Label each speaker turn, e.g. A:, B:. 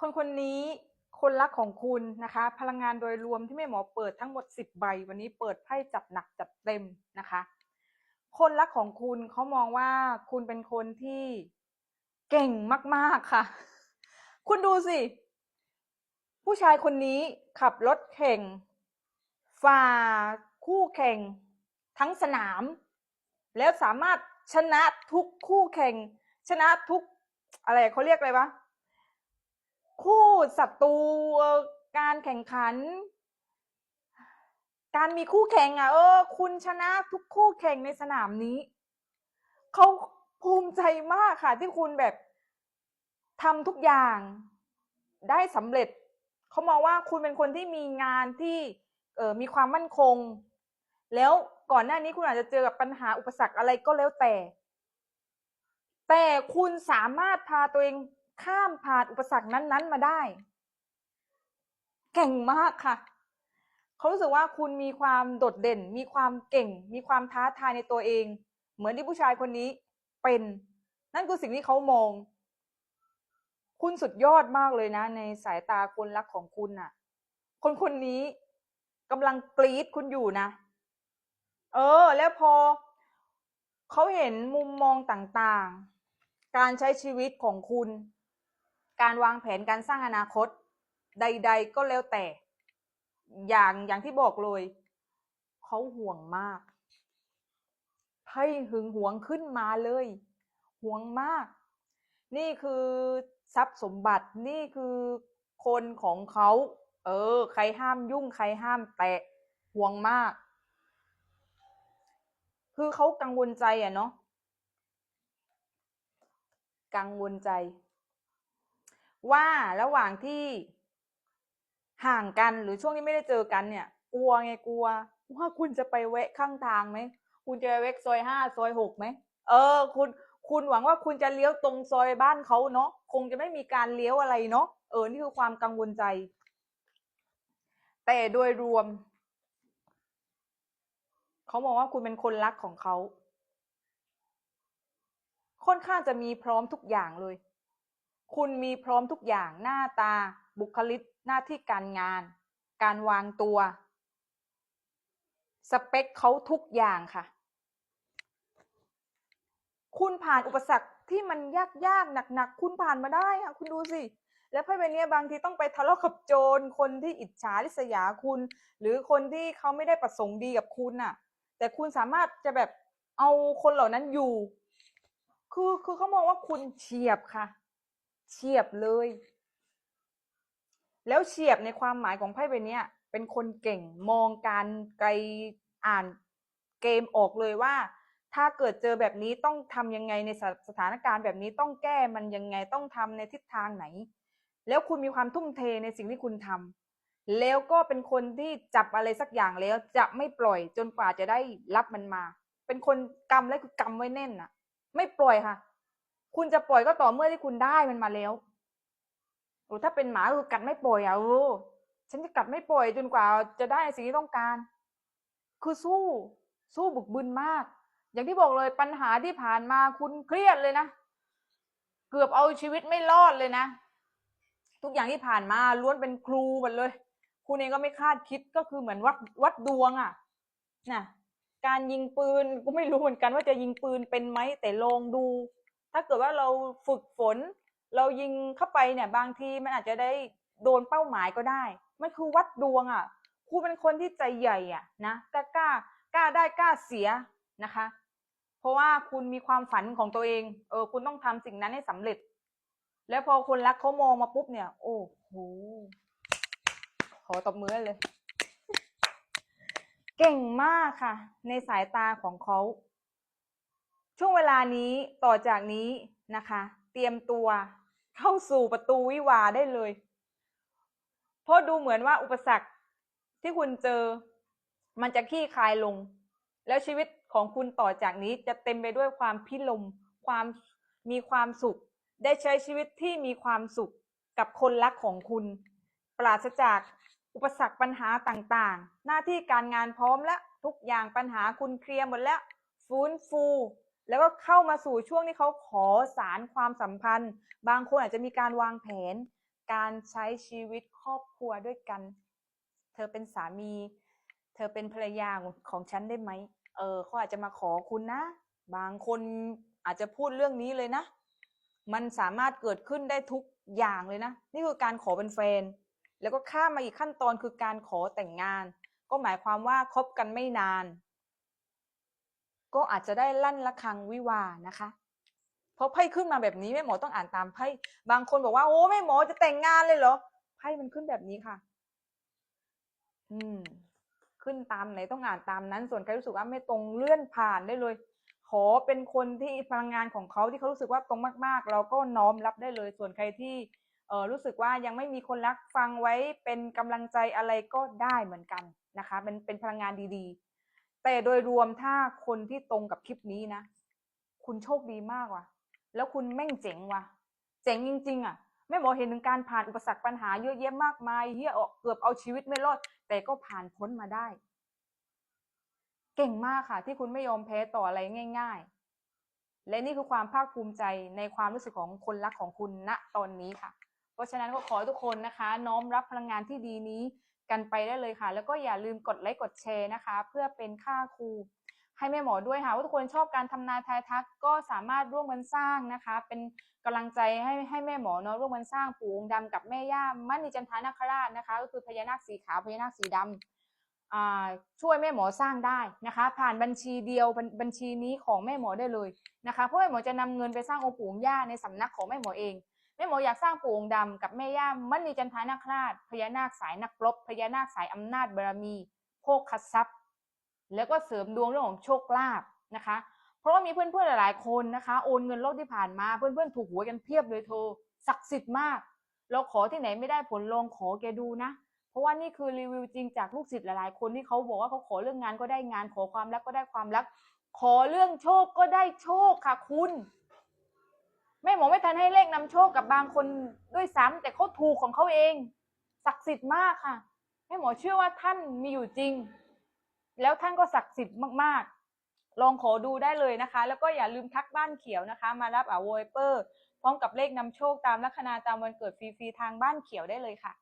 A: คนคนนี้คนรักของคุณนะคะ พลังงานโดยรวมที่แม่หมอเปิดทั้งหมด 10 ใบ วันนี้เปิดไพ่จัดหนักจัดเต็มนะคะ คนรักของคุณเขามองว่าคุณเป็นคนที่เก่งมาก ๆค่ะ คุณดูสิ ผู้ชายคนนี้ขับรถแข่งฝ่าคู่แข่งทั้งสนาม แล้วสามารถชนะทุกคู่แข่ง ชนะทุกอะไรเขาเรียกอะไรวะ คู่ศัตรูการแข่งขัน การมีคู่แข่งอะ เออ คุณชนะทุกคู่แข่งในสนามนี้เขาภูมิใจมากค่ะ ที่คุณแบบทำทุกอย่างได้สำเร็จเขามองว่าคุณเป็นคนที่มีงานที่เออมีความมั่นคง แล้วก่อนหน้านี้คุณอาจจะเจอกับปัญหาอุปสรรคอะไรก็แล้วแต่ แต่คุณสามารถพาตัวเอง ข้ามผ่านอุปสรรคนั้น ๆ มาได้ เก่งมากค่ะ เขารู้สึกว่าคุณมีความโดดเด่น มีความเก่ง มีความท้าทายในตัวเอง เหมือนที่ผู้ชายคนนี้เป็น นั่นคือสิ่งที่เขามอง คุณสุดยอดมากเลยนะ ในสายตาคนรักของคุณน่ะ คนคนนี้กำลังกรี๊ดคุณอยู่นะ เออ แล้วพอเขาเห็นมุมมองต่างๆ การใช้ชีวิตของคุณ การวางแผนการสร้างอนาคต ใด ๆ ก็แล้วแต่ อย่างอย่างที่บอกเลย เขาห่วงมากไพ่หึงหวงขึ้นมาเลย ห่วงมาก นี่คือทรัพย์สมบัตินี่คือคนของเขา เออ ใครห้ามยุ่งใครห้ามแตะห่วงมาก คือเขากังวลใจอะเนาะกังวลใจ ว่าระหว่างที่ห่างกันหรือช่วงที่ไม่ได้เจอกันเนี่ย กลัวไงกลัว ว่าคุณจะไปแวะข้างทางไหมคุณจะไปแวะซอยห้าซอยหกไหมเออ คุณคุณหวังว่าคุณจะเลี้ยวตรงซอยบ้านเขาเนาะคงจะไม่มีการเลี้ยวอะไรเนาะเออนี่คือความกังวลใจ แต่โดยรวมเขามองว่าคุณเป็นคนรักของเขาค่อนข้างจะมีพร้อมทุกอย่างเลย คุณมีพร้อมทุกอย่างหน้าตา บุคลิกหน้าที่การงาน การวางตัว สเปคเขาทุกอย่างค่ะ คุณผ่านอุปสรรคที่มันยากยากหนักหนักๆ คุณผ่านมาได้ค่ะ คุณดูสิ แล้วไพ่ใบเนี้ยบางทีต้องไปทะเลาะกับโจรคนที่อิจฉาริษยาคุณ หรือคนที่เขาไม่ได้ประสงค์ดีกับคุณน่ะ แต่คุณสามารถจะแบบเอาคนเหล่านั้นอยู่ คือคือเขามองว่าคุณเฉียบค่ะ เฉียบเลย แล้วเฉียบในความหมายของไพ่ใบนี้เป็นคนเก่งมองการไกลอ่านเกมออกเลยว่า ถ้าเกิดเจอแบบนี้ต้องทำยังไงในสถสถานการณ์แบบนี้ต้องแก้มันยังไงต้องทำในทิศทางไหน แล้วคุณมีความทุ่มเทในสิ่งที่คุณทำแล้วก็เป็นคนที่จับอะไรสักอย่างแล้วจะไม่ปล่อยจนกว่าจะได้รับมันมา เป็นคนกำและคือกำไว้แน่นน่ะไม่ปล่อยค่ะ คุณจะปล่อยก็ต่อเมื่อที่คุณได้มันมาแล้วโอ้ถ้าเป็นหมาคือกัดไม่ปล่อยอะเออฉันจะกัดไม่ปล่อยจนกว่าจะได้สิ่งที่ต้องการ คือสู้ สู้บึกบึนมาก อย่างที่บอกเลยปัญหาที่ผ่านมาคุณเครียดเลยนะ เกือบเอาชีวิตไม่รอดเลยนะ ทุกอย่างที่ผ่านมาล้วนเป็นครูหมดเลย คุณเองก็ไม่คาดคิดก็คือเหมือนวัดวัดดวงอะ่ะน่ะการยิงปืนก็ไม่รู้เหมือนกันว่าจะยิงปืนเป็นไหมแต่ลองดู ถ้าเกิดว่าเราฝึกฝน เรายิงเข้าไปเนี่ยบางทีมันอาจจะได้โดนเป้าหมายก็ได้ มันคือวัดดวงอะ่ะคุณเป็นคนที่ใจใหญ่อะนะกล้ากล้ากล้าได้กล้าเสียนะคะ เพราะว่าคุณมีความฝันของตัวเองเออคุณต้องทำสิ่งนั้นให้สำเร็จ แล้วพอคนรักเขามองมาปุ๊บเนี่ย โอ้โหขอตบมือเลย เก่งมากค่ะ ในสายตาของเขา ช่วงเวลานี้ต่อจากนี้นะคะ เตรียมตัวเข้าสู่ประตูวิวาได้เลย เพราะดูเหมือนว่าอุปสรรคที่คุณเจอ มันจะคลี่คลายลง แล้วชีวิตของคุณต่อจากนี้จะเต็มไปด้วยความพิลม ความมีความสุข ได้ใช้ชีวิตที่มีความสุขกับคนรักของคุณ ปราศจากอุปสรรคปัญหาต่างๆ หน้าที่การงานพร้อมแล้ว ทุกอย่างปัญหาคุณเคลียร์หมดแล้ว ฟื้นฟู แล้วก็เข้ามาสู่ช่วงที่เขาขอสารความสัมพันธ์ บางคนอาจจะมีการวางแผน การใช้ชีวิตครอบครัวด้วยกัน เธอเป็นสามี เธอเป็นภรรยาของฉันได้ไหม เออเขาอาจจะมาขอคุณนะ บางคนอาจจะพูดเรื่องนี้เลยนะ มันสามารถเกิดขึ้นได้ทุกอย่างเลยนะ นี่คือการขอเป็นแฟน แล้วก็ข้ามมาอีกขั้นตอนคือการขอแต่งงาน ก็หมายความว่าคบกันไม่นาน ก็อาจจะได้ลั่นระฆังวิวานะคะเพราะไพ่ขึ้นมาแบบนี้แม่หมอต้องอ่านตามไพ่บางคนบอกว่าโอ้แม่หมอจะแต่งงานเลยเหรอไพ่มันขึ้นแบบนี้ค่ะ อืม ขึ้นตามไหนต้องอ่านตามนั้น ส่วนใครรู้สึกว่าไม่ตรงเลื่อนผ่านได้เลย ขอเป็นคนที่พลังงานของเขาที่เขารู้สึกว่าตรงมาก ๆ เราก็น้อมรับได้เลย ส่วนใครที่เออรู้สึกว่ายังไม่มีคนรักฟังไว้เป็นกำลังใจอะไรก็ได้เหมือนกันนะคะเป็นเป็นพลังงานดีๆ แต่โดยรวมถ้าคนที่ตรงกับคลิปนี้นะ คุณโชคดีมากว่ะ แล้วคุณแม่งเจ๋งว่ะ เจ๋งจริง ๆ อะแม่หมอเห็นถึงการผ่านอุปสรรคปัญหาเยอะแยะมากมายเฮียออกเกือบเอาชีวิตไม่รอด แต่ก็ผ่านพ้นมาได้ เก่งมากค่ะ ที่คุณไม่ยอมแพ้ต่ออะไรง่าย ๆ และนี่คือความภาคภูมิใจในความรู้สึกของคนรักของคุณณตอนนี้ค่ะ เพราะฉะนั้นก็ขอทุกคนนะคะ น้อมรับพลังงานที่ดีนี้ กันไปได้เลยค่ะ แล้วก็อย่าลืมกดไลค์กดแชร์นะคะ เพื่อเป็นค่าครูให้แม่หมอด้วยค่ะว่าทุกคนชอบการทำนายทายทักก็สามารถร่วมกันสร้างนะคะ เป็นกำลังใจให้ให้แม่หมอเนาะร่วมกันสร้างปู่องค์ดำกับแม่ย่ามั่นนิจันทานาคราชนะคะ ก็คือพญานาคสีขาวพญานาคสีดำอ่าช่วยแม่หมอสร้างได้นะคะ ผ่านบัญชีเดียวบัญบัญชีนี้ของแม่หมอได้เลยนะคะเพราะแม่หมอจะนำเงินไปสร้างองค์ปู่องย่าในสำนักของแม่หมอเอง แม่หมออยากสร้างปู่องค์ดำกับแม่ย่ามั่นนิจันทานาคราชพญานาคสายนักรบพญานาคสายอำนาจบารมีโภคทรัพย์ แล้วก็เสริมดวงเรื่องของโชคลาภนะคะ เพราะว่ามีเพื่อนๆหลายๆคนนะคะ โอนเงินรอบที่ผ่านมาเพื่อนๆถูกหวยกันเพียบเลยเธอศักดิ์สิทธิ์มาก เราขอที่ไหนไม่ได้ผลลงขอแกดูนะ เพราะว่านี่คือรีวิวจริงจากลูกศิษย์หลายๆ คนที่เขาบอกว่าเขาขอเรื่องงานก็ได้งานขอความรักก็ได้ความรัก ขอเรื่องโชคก็ได้โชคค่ะคุณ แม่หมอไม่ทันให้เลขนำโชคกับบางคนด้วยซ้ำแต่เขาถูกของเขาเอง ศักดิ์สิทธิ์มากค่ะ แม่หมอเชื่อว่าท่านมีอยู่จริง แล้วท่านก็ศักดิ์สิทธิ์มากๆ ลองขอดูได้เลยนะคะ แล้วก็อย่าลืมทักบ้านเขียวนะคะ มารับอ่าโวยเปอร์ พร้อมกับเลขนำโชคตามลัคนาตามวันเกิดฟรีๆทางบ้านเขียวได้เลยค่ะ